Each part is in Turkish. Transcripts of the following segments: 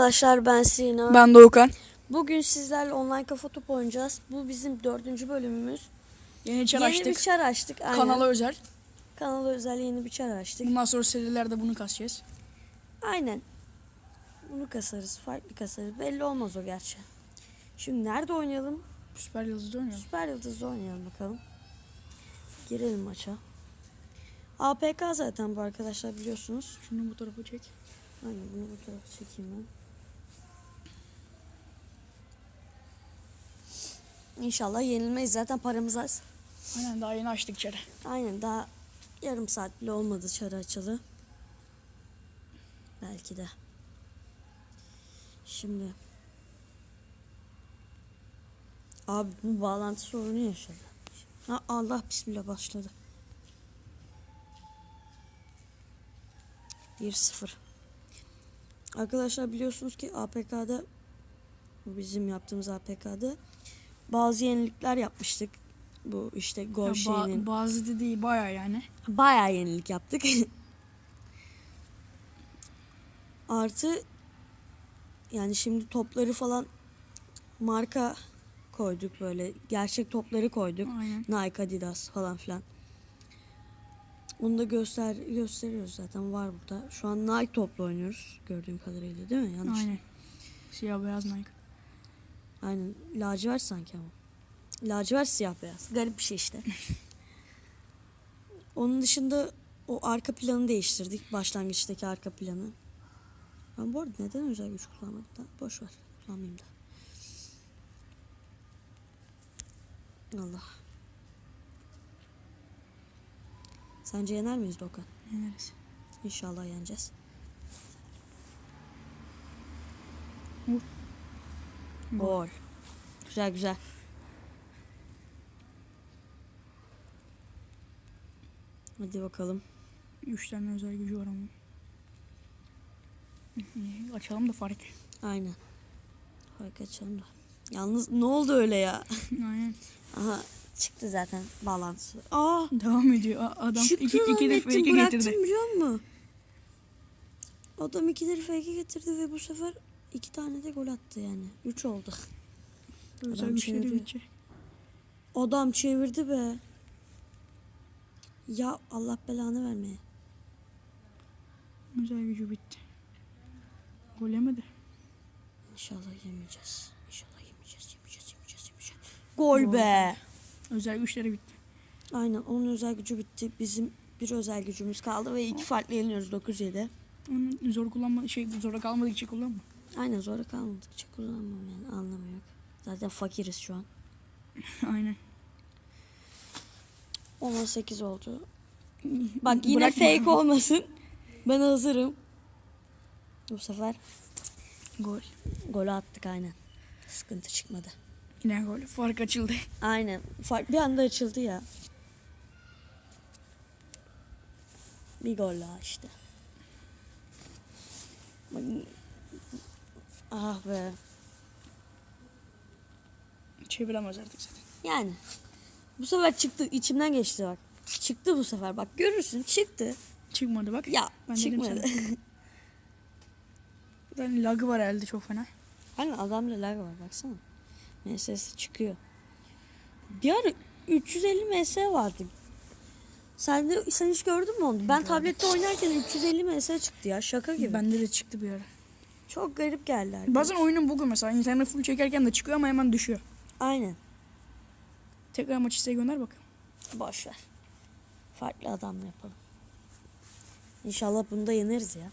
Arkadaşlar ben Sina. Ben Doğukan. Bugün sizlerle online kafa top oynayacağız. Bu bizim dördüncü bölümümüz. Yeni çar yeni açtık. bir çar açtık. Aynen. Kanala özel. Kanala özel yeni bir çar açtık. Bundan sonra serilerde bunu kasacağız. Aynen. Bunu kasarız. Farklı kasarız. Belli olmaz o gerçi. Şimdi nerede oynayalım? Süper Yıldız'da oynuyoruz. Süper Yıldız'da oynayalım bakalım. Girelim maça. APK zaten bu arkadaşlar biliyorsunuz. Şunu bu tarafa çek. Aynen bunu bu tarafa çekeyim ben. İnşallah yenilmeyiz. Zaten paramız az. Aynen daha yeni açtık çarı. Aynen daha yarım saat bile olmadı çarı açalı. Belki de. Şimdi. Abi bu bağlantı sorunu yaşadı. Ha, Allah bismillah başladı. 1-0. Arkadaşlar biliyorsunuz ki APK'da bu bizim yaptığımız APK'da bazı yenilikler yapmıştık. Bu işte gol Ya ba- şeyinin. bazı da değil baya yani. Bayağı yenilik yaptık. Artı yani şimdi topları falan marka koyduk böyle. Gerçek topları koyduk. Aynen. Nike, Adidas falan filan. Onu da göster gösteriyoruz zaten var burada. Şu an Nike topla oynuyoruz gördüğüm kadarıyla değil mi? Yanlış. Aynen. Siyah beyaz Nike. Aynen. Lacivert sanki ama. Lacivert siyah beyaz. Garip bir şey işte. Onun dışında o arka planı değiştirdik. Başlangıçtaki arka planı. Ben bu arada neden özel güç kullanmadım? da? Boş ver. Kullanmayayım da. Allah. Sence yener miyiz Dokan? Yeneriz. İnşallah yeneceğiz. Vur. Gol. Güzel güzel. Hadi bakalım. Üç tane özel gücü var ama. Açalım da fark. Aynen. Fark açalım da. Yalnız ne oldu öyle ya? Aynen. Aha çıktı zaten bağlantısı. Aa Devam ediyor. A- Adam çıktı iki, iki de zannettim, fake bıraktım getirdi. biliyor musun? Adam ikileri fake getirdi ve bu sefer iki tane de gol attı yani. Üç oldu. Özel Adam güçleri çeviriyor. bitecek. Adam çevirdi be. Ya Allah belanı vermeye. Özel gücü bitti. Gol yemedi. İnşallah yemeyeceğiz. İnşallah yemeyeceğiz, yemeyeceğiz, yemeyeceğiz, yemeyeceğiz. Gol Gol. be. Özel güçleri bitti. Aynen onun özel gücü bitti. Bizim bir özel gücümüz kaldı ve iki farklı yeniyoruz 9-7. Onu zor kullanma şey zora kalmadıkça kullanma. Aynen zora kalmadıkça kullanmam yani anlamı yok. Zaten fakiriz şu an. Aynen. 18 oldu. Bak yine Bırakma. fake olmasın. Ben hazırım. Bu sefer Gol. golü attık aynen. Sıkıntı çıkmadı. Yine gol. Fark açıldı. Aynen. Fark bir anda açıldı ya. Bir gol daha işte. Bak- Ah be. Çeviremez artık zaten. Yani. Bu sefer çıktı. içimden geçti bak. Çıktı bu sefer bak. Görürsün çıktı. Çıkmadı bak. Ya Ben çıkmadı. Ben lagı var elde çok fena. Aynen adamla lag var baksana. MS çıkıyor. Bir ara 350 MS vardı. Sen de sen hiç gördün mü onu? Ben tablette oynarken 350 MS çıktı ya şaka gibi. Bende de çıktı bir ara. Çok garip geldi. arkadaş. Bazen oyunun bug'u mesela internet full çekerken de çıkıyor ama hemen düşüyor. Aynen. Tekrar maç isteği gönder bak. Boş ver. Farklı adamla yapalım. İnşallah bunu da yeneriz ya.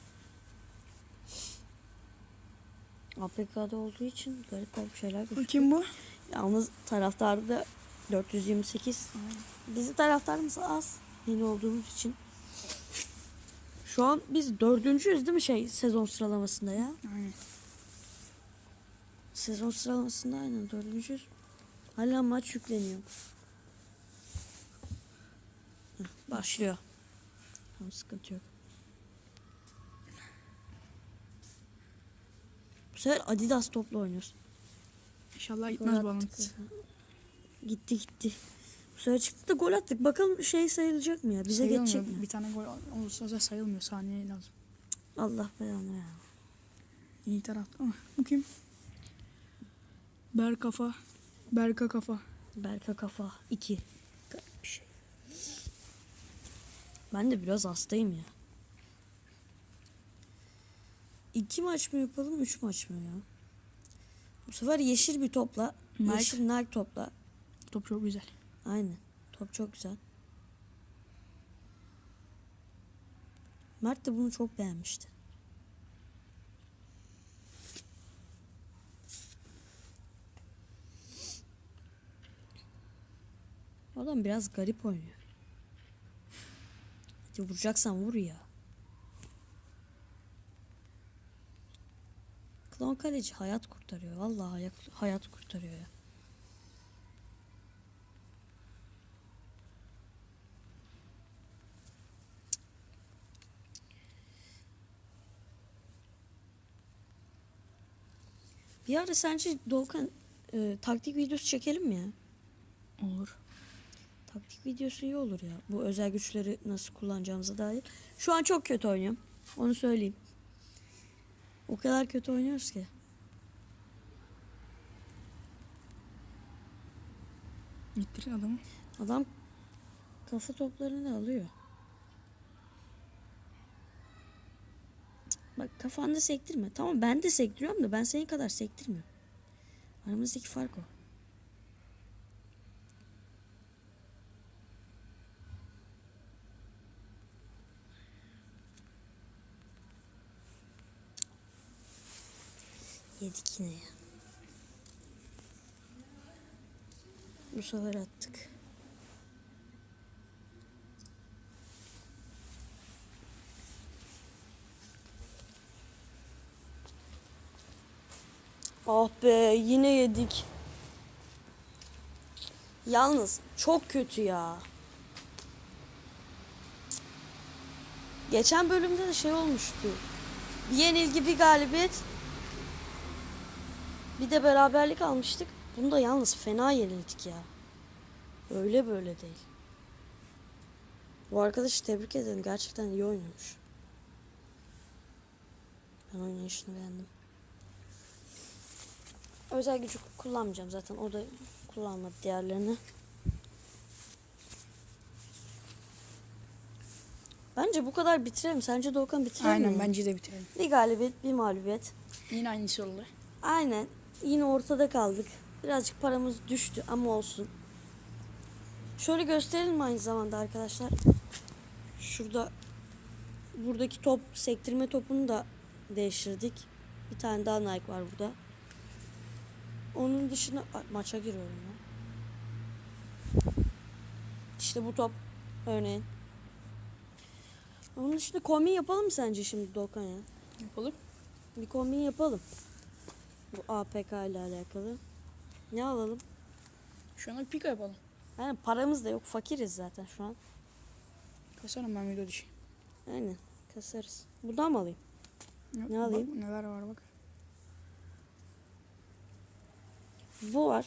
APK'da olduğu için garip garip şeyler gözüküyor. kim bu? Yalnız taraftarı da 428. Bizim taraftarımız az yeni olduğumuz için. Şu an biz dördüncüyüz değil mi şey sezon sıralamasında ya? Aynen. Sezon sıralamasında aynen dördüncüyüz. Hala maç yükleniyor. Başlıyor. Tamam sıkıntı yok. Bu sefer Adidas topla oynuyoruz. İnşallah gitmez attık. bağlantı. Gitti gitti. Bu sefer çıktı da gol attık. Bakalım şey sayılacak mı ya? Bize Sayılmıyor. geçecek mi? Bir tane gol olursa da sayılmıyor. Saniye lazım. Allah belanı ya. İyi taraf. Ah, bu kim? Ber kafa. Berka kafa. Berka kafa 2. Bir şey. Ben de biraz hastayım ya. İki maç mı yapalım, üç maç mı ya? Bu sefer yeşil bir topla, Nike. yeşil Nike topla. Top çok güzel. Aynen. Top çok güzel. Mert de bunu çok beğenmişti. Adam biraz garip oynuyor. Hadi vuracaksan vur ya. Klon kaleci hayat kurtarıyor. Vallahi hayat, hayat kurtarıyor ya. Bir ara sence Doğukan e, taktik videosu çekelim mi ya? Olur. Taktik videosu iyi olur ya. Bu özel güçleri nasıl kullanacağımıza dair. Şu an çok kötü oynuyorum. Onu söyleyeyim. O kadar kötü oynuyoruz ki. Gittirin adamı. Adam kafa toplarını alıyor. Bak kafanda sektirme. Tamam ben de sektiriyorum da ben senin kadar sektirmiyorum. Aramızdaki fark o. Yedik yine ya. Bu sefer attık. Ah be yine yedik. Yalnız çok kötü ya. Geçen bölümde de şey olmuştu. Bir yenilgi bir galibiyet. Bir de beraberlik almıştık. Bunda yalnız fena yenildik ya. Öyle böyle değil. Bu arkadaşı tebrik ederim. Gerçekten iyi oynamış. Ben oynayışını beğendim. Özel gücü kullanmayacağım zaten. O da kullanmadı diğerlerini. Bence bu kadar bitirelim. Sence Doğukan bitirelim Aynen mi? bence de bitirelim. Bir galibiyet, bir mağlubiyet. Yine aynısı oldu. Aynen. Yine ortada kaldık. Birazcık paramız düştü ama olsun. Şöyle gösterelim aynı zamanda arkadaşlar? Şurada buradaki top sektirme topunu da değiştirdik. Bir tane daha Nike var burada. Onun dışında Ay, maça giriyorum ya. İşte bu top örneğin. Onun dışında kombin yapalım mı sence şimdi Doğukan ya? Yapalım. Bir kombin yapalım. Bu APK ile alakalı. Ne alalım? Şu an pika yapalım. Yani paramız da yok. Fakiriz zaten şu an. Kasarım ben video dışı. Aynen. Kasarız. Buradan mı alayım? Yok, Ne alayım? Bak, neler var bak. Bu var.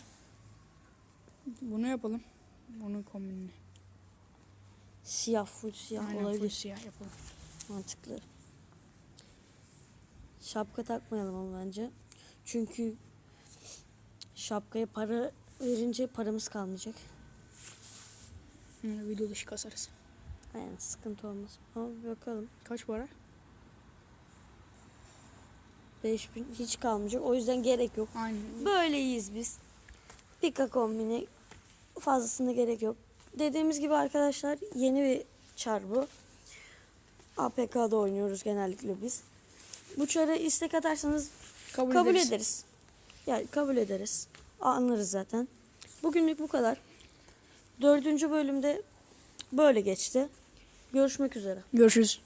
Bunu yapalım. Bunun kombinini. Siyah. Full siyah Aynen full olabilir. siyah yapalım. Mantıklı. Şapka takmayalım ama bence. Çünkü şapkaya para verince paramız kalmayacak. Hı, video dışı kasarız. Aynen sıkıntı olmaz. Ama bakalım. Kaç para? 5000 hiç kalmayacak. O yüzden gerek yok. Aynen. Böyleyiz biz. Pika kombini fazlasına gerek yok. Dediğimiz gibi arkadaşlar yeni bir çar bu. APK'da oynuyoruz genellikle biz. Bu çarı istek atarsanız Kabul, kabul ederiz. ederiz. Yani kabul ederiz. Anlarız zaten. Bugünlük bu kadar. Dördüncü bölümde böyle geçti. Görüşmek üzere. Görüşürüz.